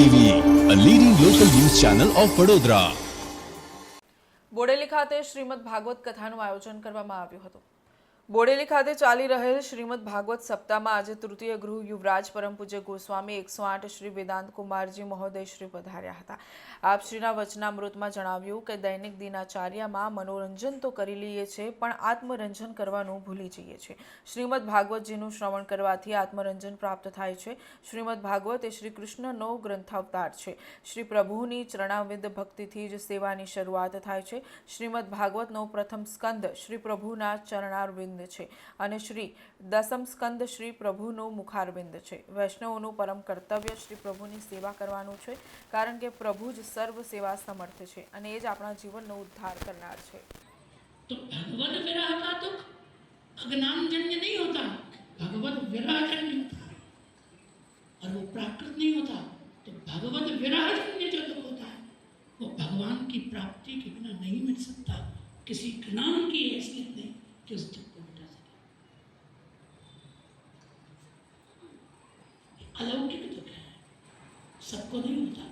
TV a leading local news channel of Vadodara. Bodeli ખાતે શ્રીમદ ભાગવત કથાનું આયોજન કરવામાં આવ્યું હતું. બોડેલી ખાતે ચાલી રહેલ શ્રીમદ ભાગવત સપ્તાહમાં આજે તૃતીય ગૃહ યુવરાજ પરમ પૂજ્ય ગોસ્વામી એકસો આઠ શ્રી વેદાંત કુમારજી મહોદય શ્રી પધાર્યા હતા. આપ શ્રીના વચનામૃતમાં જણાવ્યું કે દૈનિક દિનાચાર્યમાં મનોરંજન તો કરી લઈએ છીએ, પણ આત્મરંજન કરવાનું ભૂલી જઈએ છીએ. શ્રીમદ ભાગવતજીનું શ્રવણ કરવાથી આત્મરંજન પ્રાપ્ત થાય છે. શ્રીમદ ભાગવત એ શ્રી કૃષ્ણનો ગ્રંથાવતાર છે. શ્રી પ્રભુની ચરણાવિદ ભક્તિથી જ સેવાની શરૂઆત થાય છે. શ્રીમદ ભાગવતનો પ્રથમ સ્કંદ શ્રી પ્રભુના ચરણારવિંદ છે અને શ્રી દસમ સ્કંદ શ્રી પ્રભુનું મુખારવિંદ છે વૈષ્ણવોનું પરમ કર્તવ્ય શ્રી પ્રભુની સેવા કરવાનું છે કારણ કે પ્રભુ જ સર્વ સેવા સમર્થ છે અને એ જ આપણા જીવનનો ઉદ્ધાર કરનાર છે तो भगवत विरह का दुख अज्ञानजन्य नहीं होता भगवत विरहजन्य होता है और वो प्राकृत नहीं होता तो भगवत विरहजन्य जो दुख होता है वो भगवान की प्राप्ति के बिना नहीं मिट सकता किसी ज्ञान की हैसियत नहीं कि उस दुख को मिटा सके ये अलौकिक दुख है सबको नहीं होता